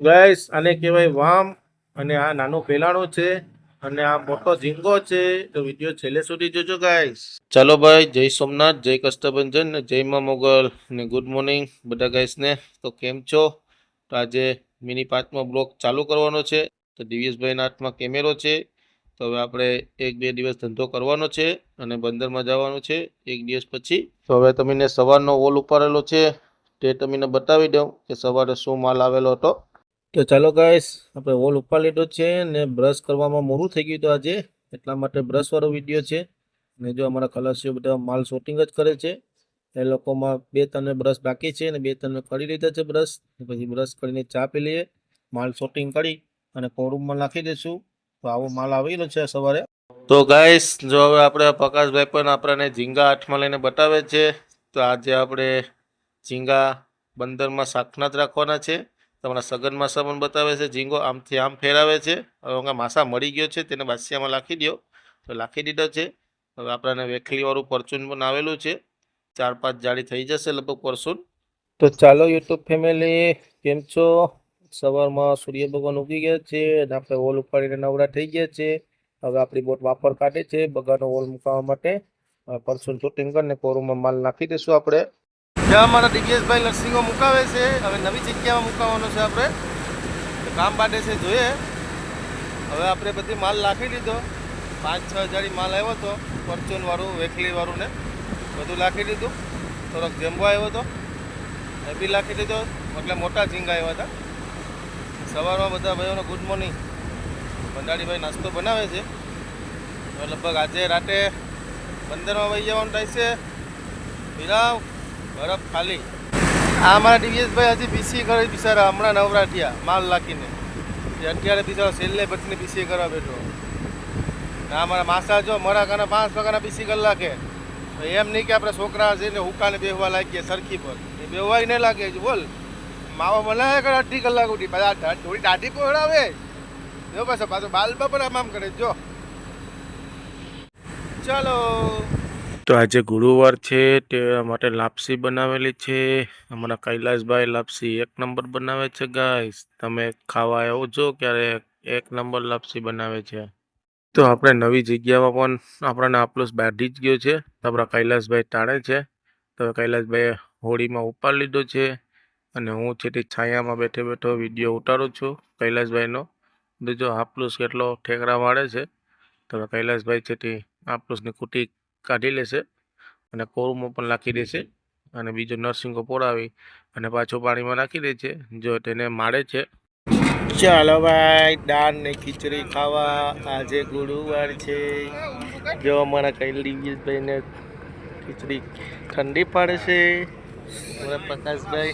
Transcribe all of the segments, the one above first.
Guys આને કહેવાય વામ અને આ નાનો પેલાણો છે અને આ મોટો ઝીંગો છે, તો વીડિયો છેલ્લે સુધી જોજો ગાઈસ. ચાલો ભાઈ, જય સોમનાથ, જય કષ્ટભંજન ને જય મા મોગલ ને ગુડ મોર્નિંગ બધા ગાઈસને તો કેમ છો? તો આજે મિની પાંચમો બ્લોક ચાલુ કરવાનો છે. તો દિવ્યેશભાઈના હાથમાં કેમેરો છે. તો હવે આપણે એક બે દિવસ ધંધો કરવાનો છે અને બંદરમાં જવાનું છે એક દિવસ પછી. તો હવે તમને સવારનો વોલ ઉપાડેલો છે. તે તમને બતાવી દઉં કે સવારે શું માલ આવેલો હતો. તો ચાલો ગાઈસ આપણે ઓલ ઉપર લીધો છે ને બ્રશ કરવામાં મોડું થઈ ગયું હતું આજે. એટલા માટે બ્રશવાળો વીડિયો છે. ને જો અમારા ખલાસીઓ બધા માલ શોટિંગ જ કરે છે. એ લોકોમાં બે ત્રણ બ્રશ બાકી છે અને બે ત્રણ કરી લીધા છે બ્રશ પછી બ્રશ કરીને ચા પી લઈએ. માલ શોટિંગ કરી અને કોરૂમમાં નાખી દઈશું. તો આવો માલ આવેલો છે સવારે. તો ગાઈસ જો હવે આપણે પ્રકાશભાઈ પણ આપણને ઝીંગા હાથમાં લઈને બતાવે છે. તો આજે આપણે ઝીંગા બંદરમાં શાકના જ રાખવાના છે. તમારા સગન માસા પણ બતાવે છે, ઝીંગો આમથી આમ ફેરાવે છે. હવે હમણાં માસા મળી ગયો છે, તેને બાસિયામાં નાખી દો તો નાખી દીધો છે. હવે આપણને વેખલીવાળું પરચૂન પણ આવેલું છે. ચાર પાંચ જાળી થઈ જશે લગભગ પરચૂન તો ચાલો યુટ્યુબ ફેમિલી, કેમ છો? સવારમાં સૂર્ય ભગવાન ઉગી ગયા છે અને આપણે ઓલ ઉપાડીને નવરા થઈ ગયા છે. હવે આપણી બોટ વાપર કાઢે છે, બગાનો ઓલ મુકાવવા માટે. પરચૂન શૂટિંગ કરીને કોરુમાં માલ નાખી દઈશું આપણે. જ્યાં અમારા દિવ્યેશભાઈ નર્સિંગો મુકાવે છે, હવે નવી જગ્યામાં મુકાવવાનો છે આપણે. કામ માટે છે, જોઈએ. હવે આપણે બધી માલ નાખી દીધો. પાંચ, છ હજારી માલ આવ્યો હતો, ફોર્ચ્યુનવાળું વેખલીવાળું ને બધું લાખી દીધું. થોડોક જેમ્બો આવ્યો હતો, એ બી લાખી દીધો. એટલે મોટા ઝીંગા આવ્યા હતા. સવારમાં બધા ભાઈઓનો ગુડ મોર્નિંગ ભંડારીભાઈ નાસ્તો બનાવે છે. લગભગ આજે રાતે બંદરમાં વહી જવાનું થાય છે વિરામ. બરફ ખાલી. આ અમારા ડીવીએસભાઈ હજી બીસી કરે બિચારા, હમણાં નવરા થયા, માલ લાખીને અત્યારે બિચારો છેલ્લે ભટ્ટની બીસી કરવા બેઠો. ના અમારા માસા જો મરા કાના પાંચ વાગ્યાના બીસી કલાકે એમ નહીં કે આપણે છોકરા જઈને હુકાને બેહવા લાગીએ સરખી પર. એ બેહવાય નહીં લાગે બોલ. માવો બનાવે કરે અઢી કલાક ઉઠી પાછા થોડી દાઢી પહોળાવે. જો પાછો પાછો પણ આમ આમ કરે જો. ચાલો. તો આજે ગુરુવાર છે તે માટે લાપસી બનાવેલી છે. અમારા કૈલાસભાઈ લાપસી એક નંબર બનાવે છે ગાઈસ તમે ખાવા આવો છો ક્યારે એક નંબર લાપસી બનાવે છે. તો આપણે નવી જગ્યામાં પણ આપણને આપલોસ બાંધી જ ગયો છે. આપણા કૈલાસભાઈ ટાણે છે. તો કૈલાસભાઈએ હોળીમાં ઉપાડ લીધો છે અને હું છે તે છાયામાં બેઠે બેઠો વીડિયો ઉતારું છું કૈલાસભાઈનો જો હાપલુસ કેટલો ઠેકડા મારે છે. તો કૈલાસભાઈ છે તે હાપલુસની કુટી કાઢી લેશે અને કોરુમાં પણ નાખી દેશે અને બીજો નરસિંહો પોડાવી અને પાછો પાણીમાં નાખી દે છે જો તેને મારે છે. ચાલો ભાઈ દાળ ને ખીચડી ખાવા. આજે ગુરુવાર છે. જો અમારા કૈલાસભાઈ ને ખીચડી ઠંડી પડે છે અમારા પ્રકાશભાઈ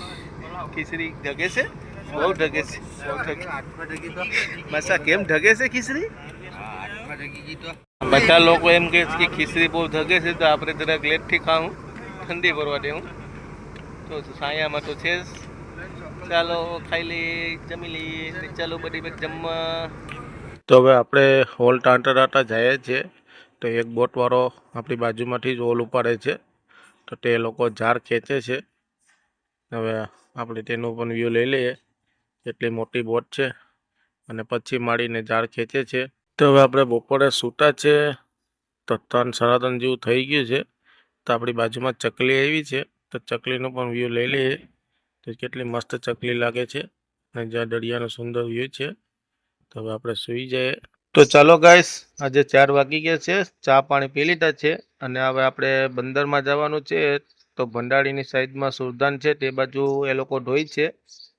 ખીચડી ઢગે છે? બહુ ઢગે છે. બહુ ઢગે મસા કેમ ઢગે છે ખીચડી? બધા લોકો એમ કહે છે કે ખીચડી બહુ ધગે છે, તો આપણે જરાક લેટથી ખાવું ઠંડી ભરવા દેવું તો સાયામાં તો છે ચાલો, ખાઈ લઈએ, જમી લઈએ ચાલો બધી બધી જમવા. તો હવે આપણે હોલ ટાંટા ટાંટા જઈએ છીએ. તો એક બોટવાળો આપણી બાજુમાંથી જ હોલ ઉપાડે છે. તો તે લોકો ઝાડ ખેંચે છે. હવે આપણે તેનું પણ વ્યૂ લઈ લઈએ. એટલી મોટી બોટ છે. અને પછી માળીને ઝાડ ખેંચે છે. તો હવે આપણે બપોરે સૂતા છે, તો ત્રણ સાડા જેવું થઈ ગયું છે. તો આપણી બાજુમાં ચકલી આવી છે, તો ચકલીનો પણ વ્યૂ લઈ લઈએ. તો કેટલી મસ્ત ચકલી લાગે છે અને જ્યાં દરિયાનો સુંદર વ્યૂ છે. તો હવે આપણે સૂઈ જઈએ. તો ચાલો ગાઈસ આજે ચાર વાગી ગયા છે, ચા પાણી પી લીધા છે અને હવે આપણે બંદરમાં જવાનું છે. તો ભંડારીની સાઈડમાં સુરધાન છે, તે બાજુ એ લોકો ઢોઈ છે.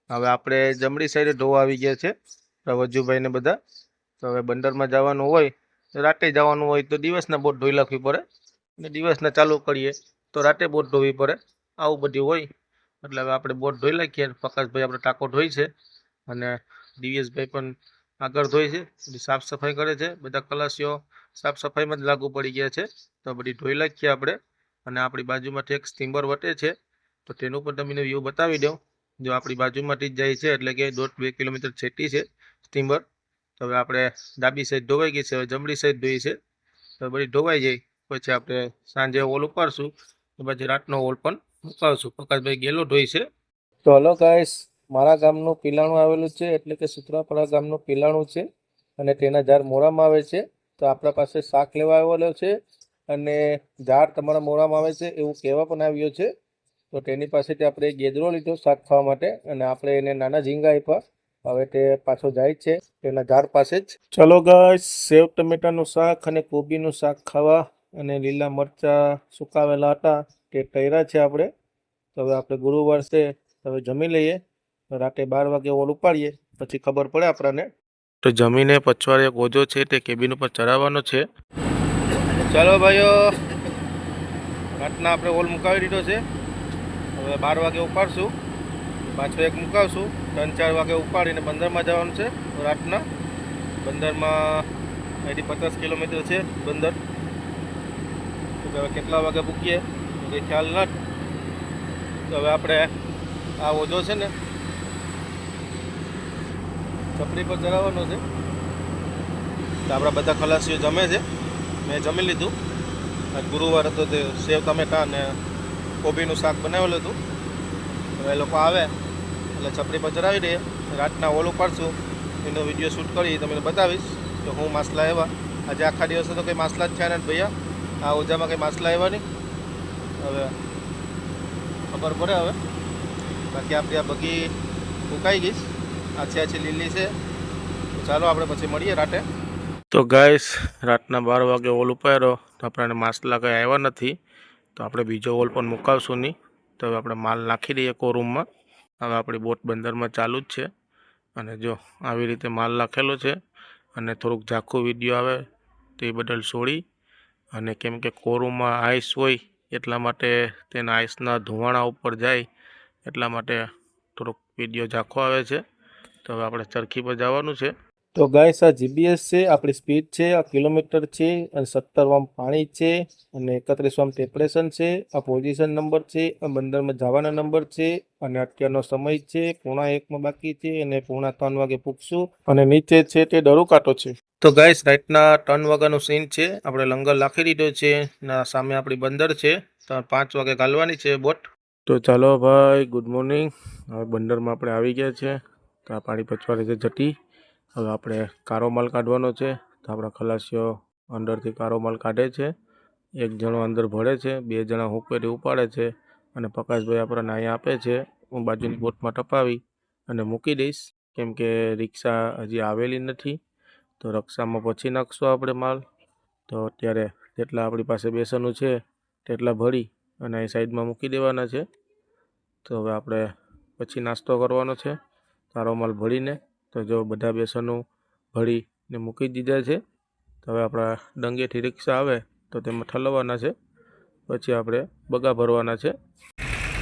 હવે આપણે જમણી સાઈડે ઢોવા આવી ગયા છે. રવજુભાઈને બધા તો હવે બંદરમાં જવાનું હોય રાતે જવાનું હોય તો દિવસના બોટ ધોઈ નાખવી પડે અને દિવસના ચાલુ કરીએ તો રાતે બોટ ધોવી પડે. આવું બધું હોય. એટલે હવે આપણે બોટ ધોઈ નાખીએ પ્રકાશભાઈ આપણે ટાંકો ધોઈ છે અને દિવ્યેશભાઈ પણ આગળ ધોઈ છે. સાફ સફાઈ કરે છે. બધા કલાસીઓ સાફ સફાઈમાં જ લાગુ પડી ગયા છે. તો બધી ધોઈ નાખીએ આપણે અને આપણી બાજુમાંથી એક સ્ટીમર વટે છે. તો તેનું પણ તમને વ્યૂ બતાવી દઉં. જો આપણી બાજુમાંથી જ જાય છે એટલે કે દોઢ બે કિલોમીટર છેટી છે સ્ટીમર. તો હવે આપણે ડાબી સાઈડ ધોવાઈ ગઈ છે, હવે જમણી સાઈડ ધોઈ છે. તો બધી ધોવાઈ જાય, પછી આપણે સાંજે ઓલ ઉપાડશું પછી રાતનો ઓલ પણ મુકાવશું પ્રકાશભાઈ ગેલો ધોઈ છે. તો હલો ગાઈસ મારા ગામનું પીલાણું આવેલું છે, એટલે કે સુત્રાપરા ગામનું પીલાણું છે, અને તેના ઝાડ મોરામાં આવે છે. તો આપણા પાસે શાક લેવા આવેલો છે, અને ઝાડ તમારા મોરામાં આવે છે, એવું કહેવા પણ આવ્યો છે. તો તેની પાસેથી આપણે ગેદરો લીધો શાક ખાવા માટે, અને આપણે એને નાના ઝીંગા આપ્યા. હવે તે પાછો જાય છે, તેના ઝાડ પાસે જ. ચલો ગાય સેવ ટમેટાનું શાક અને કોબીનું શાક ખાવા અને લીલા મરચાં સુકાવેલા હતા, તે તૈયાર છે આપણે. તો હવે આપણે ગુરુવાર છે હવે જમી લઈએ. રાતે બાર વાગે ઓલ ઉપાડીએ, પછી ખબર પડે આપણને. તો જમીને પછવાડે ગોજો છે, તે કેબિન ઉપર ચડાવવાનો છે. ચાલો ભાઈઓ, રાતના આપણે ઓલ મુકાવી દીધો છે. હવે બાર વાગે ઉપાડશું. પાછો એક મુકાવશું. ત્રણ ચાર વાગે ઉપાડીને બંદરમાં જવાનું છે, રાતના. બંદરમાં અહીંથી પચાસ કિલોમીટર છે બંદર. તો હવે કેટલા વાગે મૂકીએ? એ ખ્યાલ નથી તો હવે આપણે આ ઓજો છે ને છપડી પર ચડાવવાનો છે. તો આપણા બધા ખલાસીઓ જમે છે. મેં જમી લીધું. ગુરુવાર હતો તે સેવ, ટમેટા અને કોબીનું શાક બનાવેલું હતું. હવે એ લોકો આવે. એટલે છપડી પર ચડાવી દઈએ. રાતના ઓલું પાડશું એનો વીડિયો શૂટ કરી તમને બતાવીશ. તો હું માસલા આવ્યા. આજે આખા દિવસે તો કંઈ માસલા જ થયા નથી ભૈયા. આ ઓજામાં કંઈ માસલા આવ્યા નહીં. હવે ખબર પડે હવે. બાકી આપણી આ બગી ઉકાઈ ગઈશ આછી આછી લીલી છે. તો ચાલો આપણે પછી મળીએ રાતે. તો ગાઈશ રાતના બાર વાગે ઓલ ઉપાડ્યો. તો આપણને માસલા કંઈ આવ્યા નથી. તો આપણે બીજો ઓલ પણ મુકાવશું નહીં. તો હવે આપણે માલ નાખી દઈએ કોરૂમમાં. હવે આપણી બોટ બંદરમાં ચાલુ જ છે. અને જો આવી રીતે માલ નાખેલો છે અને થોડુંક ઝાખું વીડિયો આવે તે બદલ છોડી. અને કેમ કે કોરુમાં આઈસ હોય એટલા માટે તેના આઈસના ધુવાણા ઉપર જાય એટલા માટે થોડોક વીડિયો ઝાખો આવે છે. તો હવે આપણે ચરખી પર જવાનું છે. તો ગાઈસ, આ જીબીએસ છે, આપણી સ્પીડ છે, આ કિલોમીટર છે, અને સત્તર વામ પાણી છે, અને એકત્રીસ વામ ટેમ્પરેચર છે, આ પોઝિશન નંબર છે, આ બંદરમાં જવાના નંબર છે, અને અત્યારનો સમય છે, પૂણા એકમાં બાકી છે, અને પૂણા ત્રણ વાગે પૂછશું અને નીચે છે તે દરુકાટો છે. તો ગાઈસ રાઈટના ત્રણ વાગ્યાનું સીન છે, આપણે લંગર લાખી દીધો છે, ના સામે આપણી બંદર છે પાંચ વાગે ગાલવાની છે બોટ. તો ચાલો ભાઈ ગુડ મોર્નિંગ હવે બંદરમાં આપણે આવી ગયા છે, તો આ પાણી પચવાની છે જટી. હવે આપણે કારો માલ કાઢવાનો છે તો આપણા ખલાસીઓ અંદરથી કારો માલ કાઢે છે. એક જણો અંદર ભરે છે, બે જણા હુંપેરી ઉપાડે છે અને પ્રકાશભાઈ આપણને અહીંયા આપે છે. હું બાજુની બોટમાં ટપાવી અને મૂકી દઈશ. કેમ કે રિક્ષા હજી આવેલી નથી. તો રક્ષામાં પછી નાખશું આપણે માલ. તો અત્યારે જેટલા આપણી પાસે બેસવાનું છે, તેટલા ભરી અને અહીં સાઈડમાં મૂકી દેવાના છે. તો હવે આપણે પછી નાસ્તો કરવાનો છે. તારો માલ ભરીને તો જો બધા બેસનો ભળીને મૂકી દીધા છે, તો હવે આપણા ડંગેથી રિક્ષા આવે તો તેમાં ઠલવવાના છે. પછી આપણે બગા ભરવાના છે.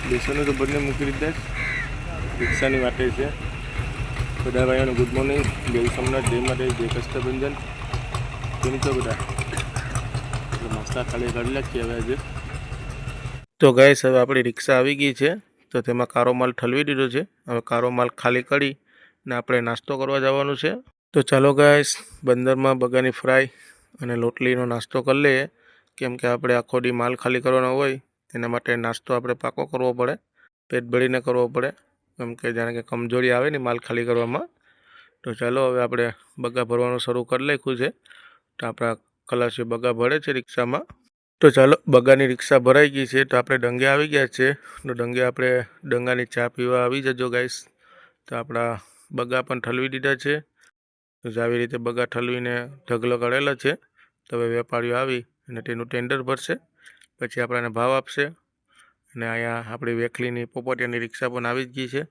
બેસનો તો બંને મૂકી દીધા છે. રિક્ષાની વાટે છે. બધા ભાઈઓને ગુડ મોર્નિંગ જય સોમનાથ જય માટે જય કષ્ટભંજન. કેમ છો બધા? નાસ્તા ખાલી કરી નાખીએ હવે આજે. તો ગાઈસ હવે આપણી રિક્ષા આવી ગઈ છે. તો તેમાં કારો માલ ઠલવી દીધો છે. હવે કારો માલ ખાલી કરી ને આપણે નાસ્તો કરવા જવાનું છે. તો ચાલો ગાઈસ બંદરમાં બગાની ફ્રાય અને લોટલીનો નાસ્તો કરી લઈએ. કેમ કે આપણે આખો દી માલ ખાલી કરવાનો હોય, તેના માટે નાસ્તો આપણે પાકો કરવો પડે, પેટ ભરીને કરવો પડે. કેમ કે જાણે કે કમજોરી આવે ને માલ ખાલી કરવામાં. તો ચાલો હવે આપણે બગા ભરવાનું શરૂ કરી લખ્યું છે. તો આપણા ખલાસીઓ બગા ભરે છે રિક્ષામાં. તો ચાલો, બગાની રિક્ષા ભરાઈ ગઈ છે, તો આપણે ડંગે આવી ગયા છે. તો ડંગે આપણે ડંગાની ચા પીવા આવી જજો ગાઈસ તો આપણા બગા પણ ઠલવી દીધા છે. તો આવી રીતે બગા ઠલવીને ઢગલો કરેલા છે. તો હવે વેપારીઓ આવી અને તેનું ટેન્ડર ભરશે. પછી આપણને ભાવ આપશે. અને અહીંયા આપણી વેખલીની પોપટિયાની રિક્ષા પણ આવી જ ગઈ છે.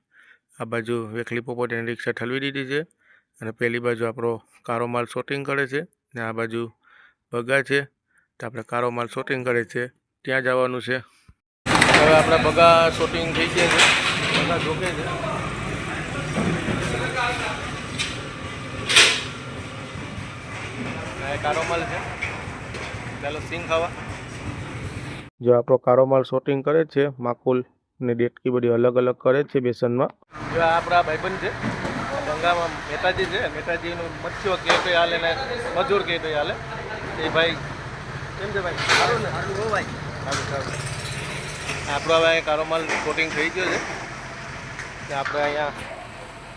આ બાજુ વેખલી પોપટિયાની રિક્ષા ઠલવી દીધી છે. અને પેલી બાજુ આપણો કારો માલ શોટિંગ કરે છે. ને આ બાજુ બગા છે. તો આપણે કારો માલ શોટિંગ કરે છે. ત્યાં જવાનું છે. હવે આપણા બગા શોટિંગ થઈ ગયા છે. બગા ઢોકે છે. આ કારો માલ છે. ચાલો સિંગ ખાવા. જો આપણો કારો માલ શોટિંગ કરે છે માકુલ ને ડેટકી બધી અલગ અલગ કરે છે બેસનમાં. જો આપણા ભાઈબંધ છે ગંગામાં મહેતાજી છે મહેતાજીનું મચ્છીઓ કે તો હાલે ને મજૂર કે તો હાલે. એ ભાઈ કેમ છે ભાઈ? સારું ને? સારું હો ભાઈ. સારું સારું. આપણો હવે કારો માલ શોટિંગ થઈ ગયો છે. આપણે અહીંયા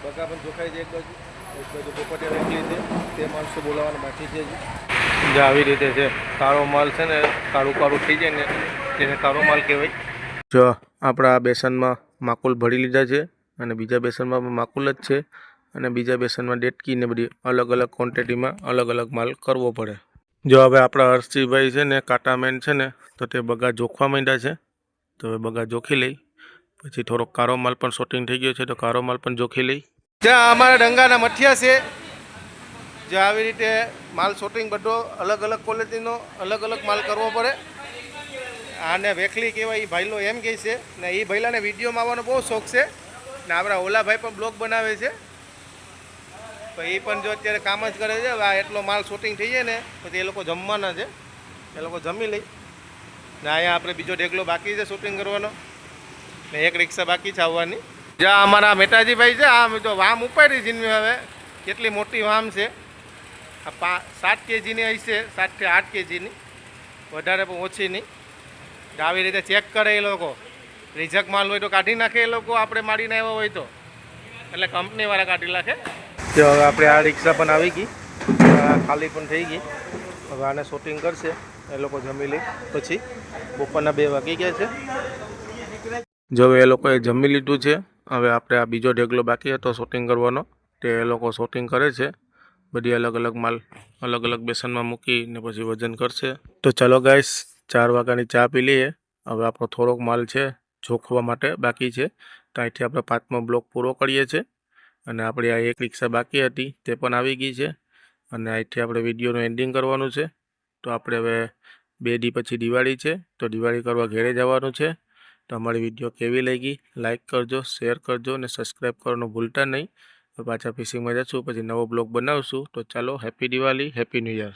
બગા પણ જોખાય છે એક બાજુ. એક બાજુ પોપટિયા રાખી છે. તે માણસો બોલાવવાના બાકી છે જે આવી રીતે છે કાળો માલ છે ને કાળું કાળું થઈ જાય ને તેને કાળો માલ કહેવાય. જો આપણા બેસનમાં માકુલ ભરી લીધા છે અને બીજા બેસનમાં પણ માકુલ જ છે અને બીજા બેસનમાં ડેટકીને બધી અલગ અલગ ક્વોન્ટિટીમાં અલગ અલગ માલ કરવો પડે. જો હવે આપણા હર્ષજીભાઈ છે ને કાંટામેન છે ને તો તે બગા જોખવા માંડ્યા છે. તો હવે બગા જોખી લઈ. પછી થોડોક કારો માલ પણ શોટિંગ થઈ ગયો છે તો કારો માલ પણ જોખી લઈ. જ્યાં અમારા ડંગાના મઠિયા છે જે આવી રીતે માલ શોટિંગ બધો અલગ અલગ ક્વોલિટીનો અલગ અલગ માલ કરવો પડે. આને વેખલી કહેવાય એ ભાઈલો એમ કહે છે, ને એ ભાઈલાને વિડીયોમાં આવવાનો બહુ શોખ છે, ને આપણા ઓલાભાઈ પણ બ્લોગ બનાવે છે. તો એ પણ જો અત્યારે કામ જ કરે છે આ એટલો માલ શૂટિંગ થઈ જાય ને, પછી એ લોકો જમવાના છે, એ લોકો જમી લઈ ને અહીંયા આપણે બીજો ઢેકલો બાકી છે શૂટિંગ કરવાનો. ને એક રિક્ષા બાકી છે આવવાની. જ્યાં અમારા મેટાજીભાઈ છે આ જો વામ ઉપાડી જીનવી હવે. કેટલી મોટી વામ છે. આ પા, સાત કેજીની હશે સાતથી આઠ કેજીની. વધારે પણ ઓછી નહીં. આવી રીતે ચેક કરે એ લોકો. રિઝક માલ હોય તો કાઢી નાખે એ લોકો, આપણે મારીને આવ્યો હોય તો. એટલે કંપનીવાળા કાઢી નાખે. તો હવે આપણે આ રિક્ષા પણ આવી ગઈ. ખાલી પણ થઈ ગઈ. હવે આને શૂટિંગ કરશે. એ લોકો જમી લઈ પછી બપોરના બે વાગી ગયા છે. જો હવે એ લોકોએ જમી લીધું છે, હવે આપણે આ બીજો ઢેગલો બાકી હતો શૂટિંગ કરવાનો, તે એ લોકો શૂટિંગ કરે છે. બધી અલગ અલગ માલ, અલગ અલગ બેસનમાં મૂકીને પછી વજન કરશે. તો ચાલો ગાઈસ ચાર વાગ્યાની ચા પી લઈએ. હવે આપણો થોડોક માલ છે, જોખવા માટે બાકી છે. તો અહીંથી આપણે પાંચમો બ્લોક પૂરો કરીએ છીએ. અને આપણી આ એક રિક્ષા બાકી હતી, તે પણ આવી ગઈ છે. અને અહીંથી આપણે વિડીયોનું એન્ડિંગ કરવાનું છે. તો આપણે હવે બે દી પછી દિવાળી છે, તો દિવાળી કરવા ઘેરે જવાનું છે. તો અમારી વીડિયો કેવી લાગી? લાઇક કરજો શેર કરજો અને સબસ્ક્રાઈબ કરવાનું ભૂલતા નહીં. પાછા ફિશિંગમાં જશું, પછી નવો બ્લોગ બનાવશું. તો ચાલો happy Diwali happy new year